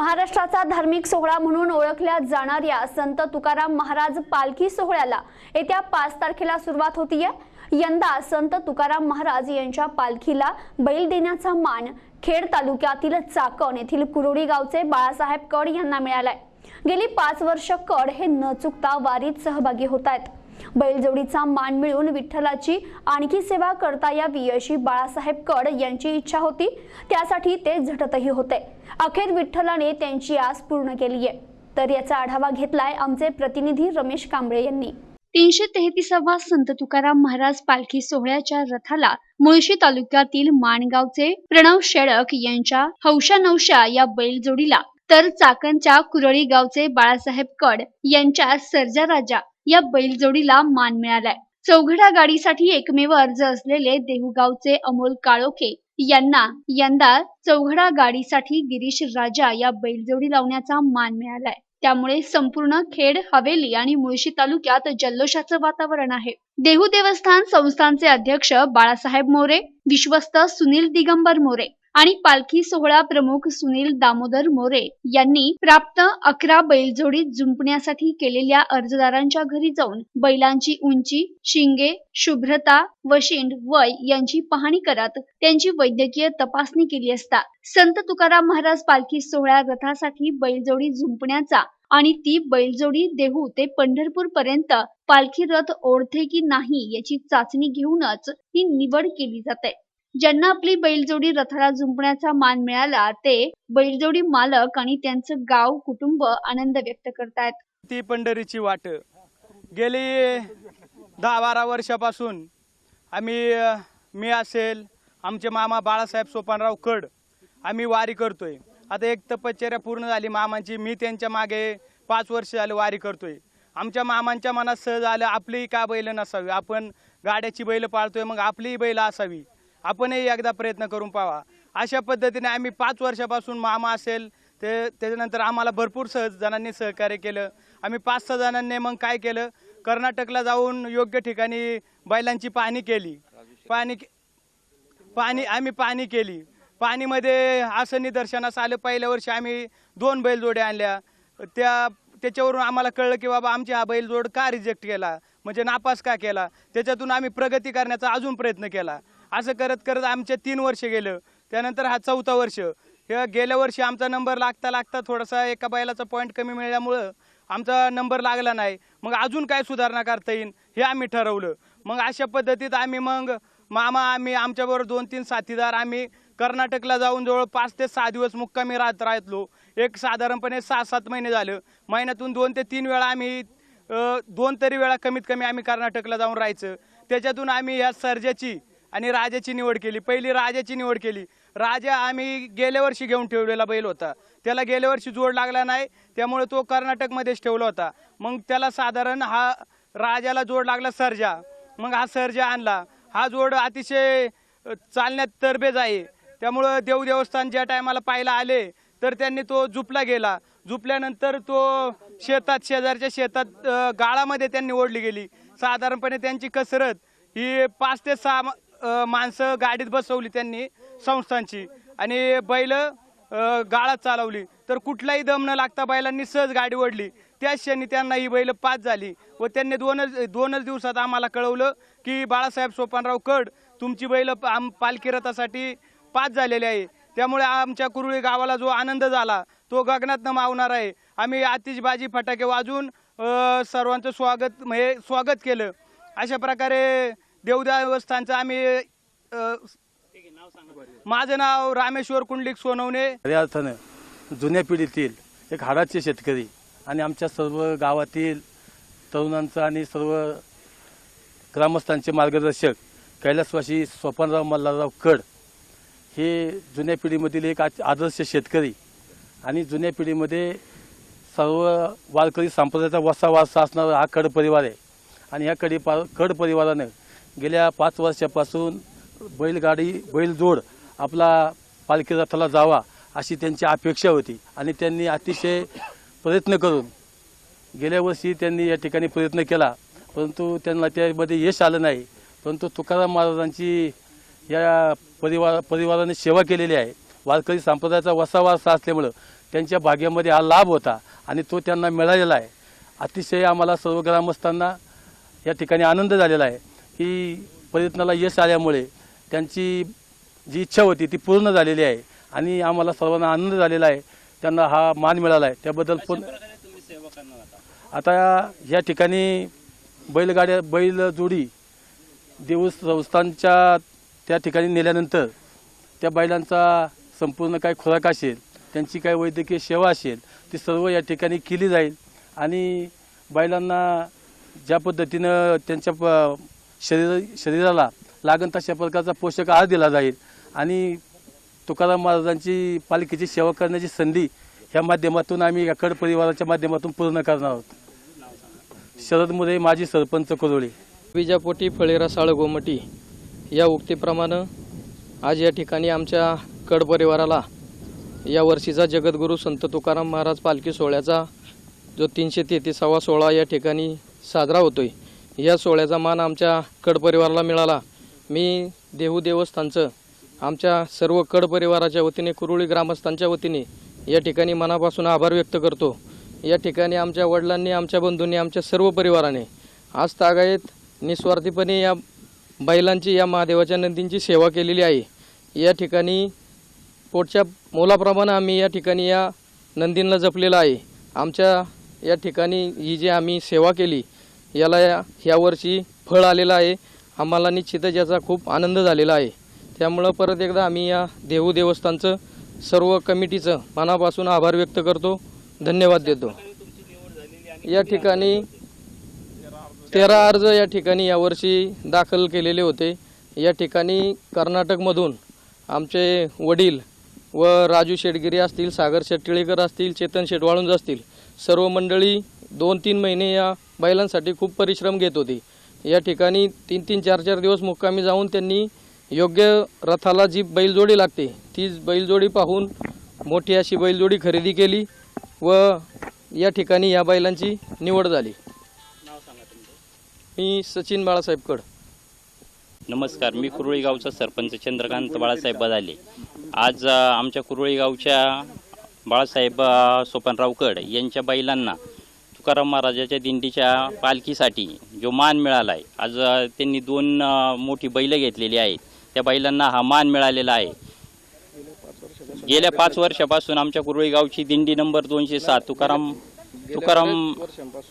महाराष्ट्राचा धार्मिक सोहळा म्हणून ओळखल्या जाणाऱ्या संत तुकाराम महाराज पालखी सोहळ्याला येत्या पाच तारखेला सुरुवात होतीये. यंदा संत तुकाराम महाराज यांच्या पालखीला बैल देण्याचा मान खेड तालुक्यातील चाकण येथील कुरोडी गावचे बाळासाहेब कड यांना मिळालाय. गेली पाच वर्ष कड हे न चुकता वारीत सहभागी होत आहेत बैलजोडीचा मान मिळून विठ्ठलाची आणखी सेवा करता यावी अशी बाळासाहेब कड यांची इच्छा होती. त्यासाठी ते झटतही होते. अखेर विठ्ठलाने त्यांची आस पूर्ण केली आहे तर याचा आढावा घेतलाय आमचे प्रतिनिधी रमेश कांबळे यांनी. तीनशे तेहतीसावा संत तुकाराम महाराज पालखी सोहळ्याच्या रथाला मुळशी तालुक्यातील माणगावचे प्रणव शेळक यांच्या हौशा नवशा या बैलजोडीला तर चाकणच्या कुरळी गावचे बाळासाहेब कड यांच्या सर्जा राजा या बैलजोडीला मान मिळालाय. चौघडा गाडीसाठी एकमेव अर्ज असलेले देहुगावचे अमोल काळोखे यांना यंदा चौघडा गाडीसाठी गिरीश राजा या बैलजोडी लावण्याचा मान मिळालाय. त्यामुळे संपूर्ण खेड हवेली आणि मुळशी तालुक्यात जल्लोषाचं वातावरण आहे. देहू देवस्थान संस्थानचे अध्यक्ष बाळासाहेब मोरे विश्वस्त सुनील दिगंबर मोरे आणि पालखी सोहळा प्रमुख सुनील दामोदर मोरे यांनी प्राप्त अकरा बैलजोडी जुंपण्यासाठी केलेल्या अर्जदारांच्या घरी जाऊन बैलांची उंची शिंगे शुभ्रता वशिंड वय यांची पाहणी करत त्यांची वैद्यकीय तपासणी केली असता संत तुकाराम महाराज पालखी सोहळ्या रथासाठी बैलजोडी जुंपण्याचा आणि ती बैलजोडी देहू ते पंढरपूर पर्यंत पालखी रथ ओढते की नाही याची चाचणी घेऊनच ही निवड केली जाते. ज्यांना आपली बैलजोडी रथाला जुंपण्याचा मान मिळाला ते बैलजोडी मालक आणि त्यांचं गाव कुटुंब आनंद व्यक्त करतायत. ती पंढरीची वाट. गेली दहा बारा वर्षापासून आम्ही अ, मी असेल आमचे मामा बाळासाहेब सोपानराव कड आम्ही वारी करतोय. आता एक तपश्चर्या पूर्ण झाली मामांची मी त्यांच्या मागे पाच वर्ष झाले वारी करतोय. आमच्या मामांच्या मनात सहज आलं आपलीही का बैल नसावी? आपण गाड्याची बैल पाळतोय मग आपलीही बैल असावी. आपणही एकदा प्रयत्न करून पाहावा अशा पद्धतीने आम्ही पाच वर्षापासून मामा असेल ते त्याच्यानंतर आम्हाला भरपूर सहज जणांनी सहकार्य केलं. आम्ही पाच सहा जणांनी मग काय केलं कर्नाटकला जाऊन योग्य ठिकाणी बैलांची पाहणी केली. पाहणी के- पाणी आम्ही पाहणी केली. पाणीमध्ये असं निदर्शनास आलं पहिल्या वर्षी आम्ही दोन बैलजोड्या आणल्या. त्या त्याच्यावरून आम्हाला कळलं की बाबा आमची हा बैलजोड का रिजेक्ट केला? म्हणजे नापास का केला? त्याच्यातून आम्ही प्रगती करण्याचा अजून प्रयत्न केला. असं करत करत आमचे तीन वर्ष गेलं. त्यानंतर हा चौथा वर्ष. हे गेल्या वर्षी आमचा नंबर लागता लागता थोडासा एका बैलाचा पॉईंट कमी मिळाल्यामुळं आमचा नंबर लागला नाही. मग अजून काय सुधारणा करता येईल हे आम्ही ठरवलं. मग अशा पद्धतीत आम्ही मग मामा आम्ही आमच्याबरोबर दोन तीन साथीदार आम्ही कर्नाटकला जाऊन जवळ पाच ते सहा दिवस मुक्कामी राहत राहतलो एक साधारणपणे सहा सात महिने झालं. महिन्यातून दोन ते तीन वेळा आम्ही दोन तरी वेळा कमीत कमी आम्ही कर्नाटकला जाऊन राहायचं. त्याच्यातून आम्ही या सर्जाची आणि राजाची निवड केली. पहिली राजाची निवड केली. राजा आम्ही गेल्या वर्षी घेऊन ठेवलेला बैल होता. त्याला गेल्या वर्षी जोड लागला नाही. त्यामुळे तो कर्नाटकमध्येच ठेवला होता. मग त्याला साधारण हा राजाला जोड लागला सर्जा. मग हा सर्जा आणला. हा जोड अतिशय चालण्यात तरबेज आहे. त्यामुळं देव देवस्थान ज्या टायमाला पाहायला आले तर त्यांनी तो जुपला गेला. जुपल्यानंतर तो शेतात शेजारच्या शेतात गाळामध्ये त्यांनी ओढली गेली. साधारणपणे त्यांची कसरत ही पाच ते सहा माणसं गाडीत बसवली त्यांनी संस्थांची. आणि बैल गाळात चालवली. तर कुठलाही दम न लागता बैलांनी सहज गाडी ओढली. त्या क्षणी त्यांना ही बैल पाच झाली व त्यांनी दोनच दोनच दिवसात आम्हाला कळवलं की बाळासाहेब सोपानराव कड तुमची बैल आम पालखी रथासाठी पाच झालेली आहे. त्यामुळे आमच्या कुरुळी गावाला जो आनंद झाला तो गगनात मावणार आहे. आम्ही आतिषबाजी फटाके वाजून सर्वांचं स्वागत म्हणजे स्वागत केलं. अशा प्रकारे देवदेवस्थानचं आम्ही अ, माझं नाव रामेश्वर कुंडलिक सोनवणे. खऱ्या अर्थानं जुन्या पिढीतील एक हाडाचे शेतकरी आणि आमच्या सर्व गावातील तरुणांचं आणि सर्व ग्रामस्थांचे मार्गदर्शक कैलासवासी सोपानराव मल्हारराव कड हे जुन्या पिढीमधील एक आ- आदर्श शेतकरी आणि जुन्या पिढीमध्ये सर्व वारकरी संप्रदायाचा वसा वारसा असणारा हा कड परिवार आहे. आणि ह्या कडी पा कड परिवारानं गेल्या पाच वर्षापासून बैलगाडी बैलजोड आपला पालखी रथाला जावा अशी त्यांची अपेक्षा होती. आणि त्यांनी अतिशय प्रयत्न करून गेल्या वर्षी त्यांनी या ठिकाणी प्रयत्न केला. परंतु त्यांना त्यामध्ये यश आलं नाही. परंतु तुकाराम महाराजांची या परिवार परिवाराने सेवा केलेली आहे. वारकरी संप्रदायाचा वसा वारसा असल्यामुळं त्यांच्या भाग्यामध्ये हा लाभ होता आणि तो त्यांना मिळालेला आहे. अतिशय आम्हाला सर्व ग्रामस्थांना या ठिकाणी आनंद झालेला आहे. की प्रयत्नाला यश आल्यामुळे त्यांची जी इच्छा होती ती पूर्ण झालेली आहे आणि आम्हाला सर्वांना आनंद झालेला आहे. त्यांना हा मान मिळाला आहे त्याबद्दल पूर्ण आता. या ठिकाणी बैलगाड्या बैल जोडी देऊळ संस्थांच्या त्या ठिकाणी नेल्यानंतर त्या बैलांचा संपूर्ण काय खुराक असेल त्यांची काय वैद्यकीय सेवा असेल ती सर्व या ठिकाणी केली जाईल. आणि बैलांना ज्या पद्धतीनं त्यांच्या प- शरीर शरीराला लागण तशा प्रकारचा पोषक आहार दिला जाईल. आणि तुकाराम महाराजांची पालखीची सेवा करण्याची संधी ह्या माध्यमातून आम्ही या परिवाराच्या माध्यमातून पूर्ण करणार आहोत. शरद मुरे माजी सरपंच कुरोळी. विजापोटी फळेरा साळ गोमटी या उक्तीप्रमाणे आज या ठिकाणी आमच्या कड परिवाराला या वर्षीचा जगद्गुरू संत तुकाराम महाराज पालखी सोहळ्याचा जो तीनशे तेहतीसावा सोहळा या ठिकाणी साजरा होतोय. या सोहळ्याचा मान आमच्या कड परिवाराला मिळाला. मी देहू देवस्थानचं आमच्या सर्व कड परिवाराच्या वतीने कुरुळी ग्रामस्थांच्या वतीने या ठिकाणी मनापासून आभार व्यक्त करतो. या ठिकाणी आमच्या वडिलांनी आमच्या बंधूंनी आमच्या सर्व परिवाराने आज तागायत निस्वार्थीपणे या बैलांची या महादेवाच्या नंदींची सेवा केलेली आहे. या ठिकाणी पोटच्या मोलाप्रमाणे आम्ही या ठिकाणी या नंदींना जपलेलं आहे. आमच्या या ठिकाणी ही जी आम्ही सेवा केली याला या यावर्षी फळ आलेलं आहे. आम्हाला निश्चितच याचा खूप आनंद झालेला आहे. त्यामुळं परत एकदा आम्ही या देहू देवस्थानचं सर्व कमिटीचं मनापासून आभार व्यक्त करतो. धन्यवाद देतो. या ठिकाणी तेरा अर्ज या ठिकाणी यावर्षी दाखल केलेले होते. या ठिकाणी कर्नाटकमधून आमचे वडील व राजू शेटगिरी असतील सागर शेट्टिळेकर असतील चेतन शेटवाळुंज असतील सर्व मंडळी दोन तीन महिने या बैलांसाठी खूप परिश्रम घेत होती. या ठिकाणी तीन तीन चार चार दिवस मुक्कामी जाऊन त्यांनी योग्य रथाला जी बैलजोडी लागते ती बैलजोडी पाहून मोठी अशी बैलजोडी खरेदी केली व या ठिकाणी या बैलांची निवड झाली. मी सचिन बाळासाहेब कड. नमस्कार मी कुरळी गावचा सरपंच चंद्रकांत बाळासाहेब बदाले. आज आमच्या कुरळी गावच्या बाळासाहेब अ, कड यांच्या बैलांना तुकाराम महाराजाच्या दिंडीच्या पालखीसाठी जो मान मिळाला आहे आज त्यांनी दोन मोठी बैलं घेतलेली आहेत. त्या बैलांना हा मान मिळालेला आहे. गेल्या पाच वर्षापासून आमच्या कुरळी गावची दिंडी नंबर दोनशे सात तुकाराम तुकाराम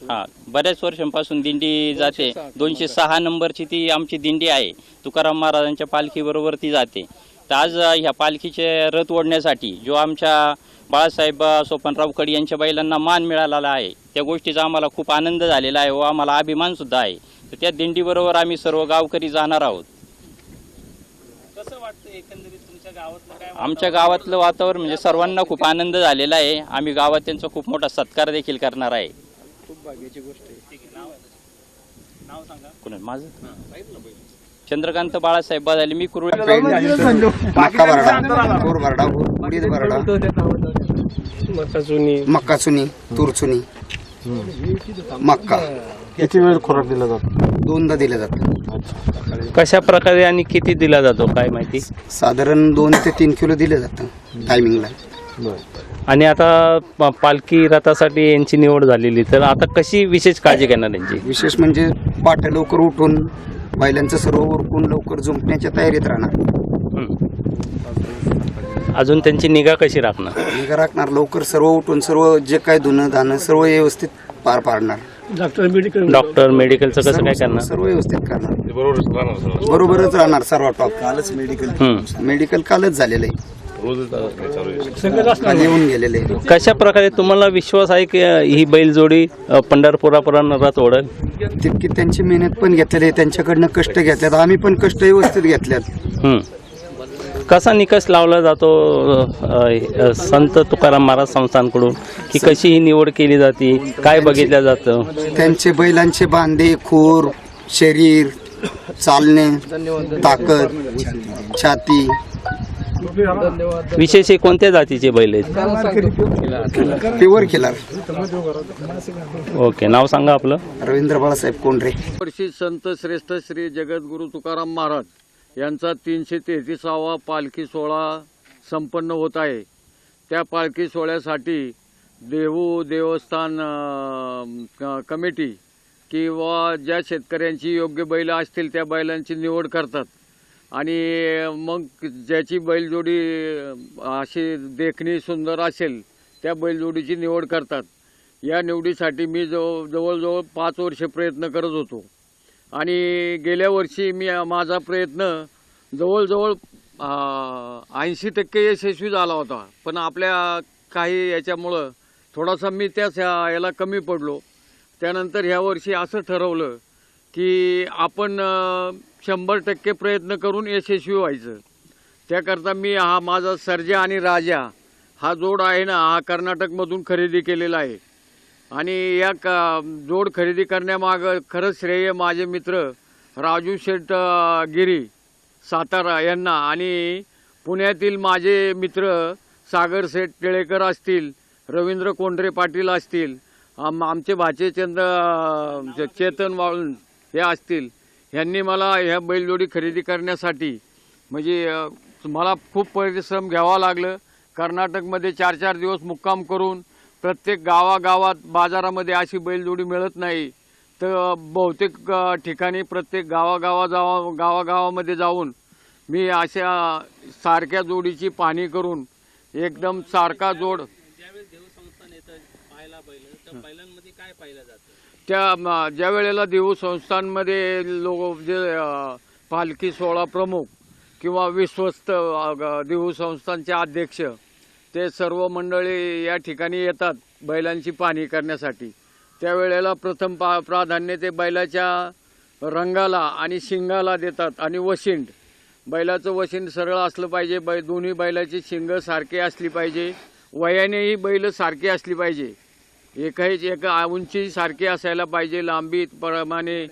हा बऱ्याच वर्षांपासून दिंडी जाते. दोनशे सहा नंबरची ती आमची दिंडी आहे. तुकाराम महाराजांच्या पालखीबरोबर ती जाते. तर आज ह्या पालखीचे रथ ओढण्यासाठी जो आमच्या बाळासाहेब सोपनराव कडी यांच्या बैलांना मान मिळालेला आहे. त्या गोष्टीचा आम्हाला खूप आनंद झालेला आहे व आम्हाला अभिमान सुद्धा आहे. तर त्या दिंडीबरोबर आम्ही सर्व गावकरी जाणार आहोत. आमच्या गावातलं वातावरण म्हणजे सर्वांना खूप आनंद झालेला आहे. आम्ही गावात त्यांचा खूप मोठा सत्कार देखील करणार आहे. कोण माझं? चंद्रकांत बाळासाहेब बदाले मी कुरुळी मक्का भरडा तूर भरडा उडीद भरडा मक्का चुनी तूर चुनी मक्का. किती वेळ खुराक दिला जातो? दोनदा दिलं जातं. कशा प्रकारे आणि किती दिला जातो काय माहिती? साधारण दोन ते तीन किलो दिलं जातं टायमिंगला आणि आता प- पालखी रथासाठी यांची निवड झालेली तर आता कशी विशेष काळजी घेणार यांची? विशेष म्हणजे पाठ लवकर उठून बैलांचं सर्व उरकून लवकर झुंपण्याच्या तयारीत राहणार. अजून त्यांची निगा कशी राखणार? निगा राखणार लवकर सर्व उठून सर्व जे काय धुणं धाणं सर्व व्यवस्थित पार पाडणार. डॉक्टर मेडिकलचं कसं काय करणार? सर्व व्यवस्थित करणार. बरोबरच राहणार सर्व. टॉप. कालच मेडिकल हम्म. मेडिकल कालच झालेलं आहे. काल येऊन गेलेले आहे. कशा प्रकारे तुम्हाला विश्वास आहे की अ, ही बैलजोडी अ, पंढरपुरापर्यंत ओढल? तितकी त्यांची मेहनत पण घेतलेली आहे त्यांच्याकडनं कष्ट घेतल्यात आम्ही पण कष्ट व्यवस्थित घेतल्यात हम्म. कसा निकष लावला जातो अ, संत तुकाराम महाराज संस्थांकडून? की कशी ही निवड केली जाते? काय बघितलं जातं? त्यांचे बैलांचे बांधे खूर शरीर चालणे ताकद छाती. विशेष हे कोणत्या जातीचे बैल आहेत? प्युअर खिलार ओके नाव सांगा आपलं. रवींद्र बाळासाहेब कोंडरे वर्षी संत श्रेष्ठ श्री जगद्गुरु तुकाराम महाराज. यांचा तीनशे तेहतीसावा पालखी सोहळा संपन्न होत आहे. त्या पालखी सोहळ्यासाठी देहू देवस्थान क- कमिटी किंवा ज्या शेतकऱ्यांची योग्य बैलं असतील त्या बैलांची निवड करतात. आणि मग ज्याची बैलजोडी अशी देखणी सुंदर असेल त्या बैलजोडीची निवड करतात. या निवडीसाठी मी जवळ जवळजवळ पाच वर्ष प्रयत्न करत होतो. आणि गेल्या वर्षी मी माझा प्रयत्न जवळजवळ ऐंशी टक्के यशस्वी झाला होता. पण आपल्या काही याच्यामुळं थोडासा मी त्याच ह्या- याला कमी पडलो. त्यानंतर ह्या वर्षी असं ठरवलं की आपण शंभर टक्के प्रयत्न करून यशस्वी व्हायचं. त्याकरता मी हा माझा सर्जा आणि राजा हा जोड आहे ना हा कर्नाटकमधून खरेदी केलेला आहे. आणि या क जोड खरेदी करण्यामागं खरंच श्रेय माझे मित्र राजू शेठ गिरी सातारा यांना आणि पुण्यातील माझे मित्र सागर शेठ टिळेकर असतील रवींद्र कोंढरे पाटील असतील आम आमचे भाचेचंद्र चेतन वाळून हे असतील ह्यांनी मला ह्या बैलजोडी खरेदी करण्यासाठी म्हणजे मला खूप परिश्रम घ्यावा लागलं. कर्नाटकमध्ये चार चार दिवस मुक्काम करून प्रत्येक गावागावात बाजारामध्ये अशी बैलजोडी मिळत नाही. तर बहुतेक ठिकाणी प्रत्येक गावागावा जावा गावागावामध्ये जाऊन मी अशा सारख्या जोडीची पाहणी करून एकदम सारखा जोड त्या ज्या वेळेला देऊ संस्थांमध्ये लोक जे पालखी सोहळा प्रमुख किंवा विश्वस्त देऊ संस्थांचे अध्यक्ष ते सर्व मंडळी या ठिकाणी येतात बैलांची पाहणी करण्यासाठी. त्यावेळेला प्रथम पा प्राधान्य ते बैलाच्या रंगाला आणि शिंगाला देतात आणि वशिंड. बैलाचं वशिंड सरळ असलं पाहिजे बै दोन्ही बैलाची शिंग सारखी असली पाहिजे वयानेही बैल सारखी असली पाहिजे. एकाही एका उंची सारखी असायला पाहिजे लांबी प्रमाणे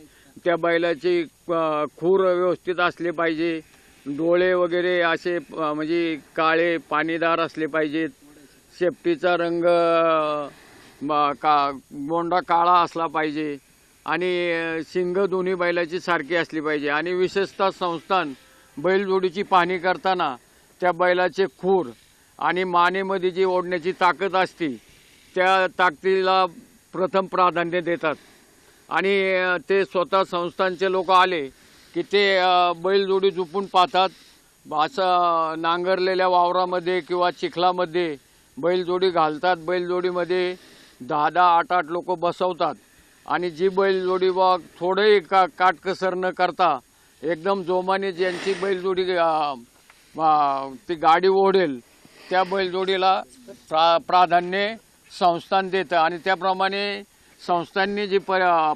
त्या बैलाची खूर व्यवस्थित असले पाहिजे. डोळे वगैरे असे म्हणजे काळे पाणीदार असले पाहिजेत. शेपटीचा रंग का बोंडा काळा असला पाहिजे. आणि शिंग दोन्ही बैलाची सारखी असली पाहिजे. आणि विशेषतः संस्थान बैलजोडीची पाहणी करताना त्या बैलाचे खूर आणि मानेमध्ये जी ओढण्याची ताकद असते त्या ताकदीला प्रथम प्राधान्य देतात. आणि ते स्वतः संस्थांचे लोक आले की ते बैलजोडी झुपून पाहतात. असं नांगरलेल्या वावरामध्ये किंवा चिखलामध्ये बैलजोडी घालतात. बैलजोडीमध्ये दहा दहा आठ आठ लोक बसवतात. आणि जी बैलजोडी बा थोडंही का काटकसर न करता एकदम जोमाने ज्यांची बैलजोडी ती गाडी ओढेल त्या बैलजोडीला प्रा प्राधान्य संस्थान देतं. आणि त्याप्रमाणे संस्थांनी जी प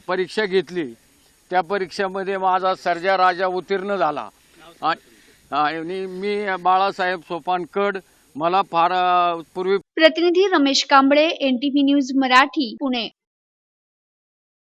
परीक्षा घेतली त्या परीक्षेमध्ये माझा सर्जा राजा उत्तीर्ण झाला. आणि मी बाळासाहेब सोपानकड मला फार पूर्वी प्रतिनिधी रमेश कांबळे एनटीव्ही न्यूज मराठी पुणे.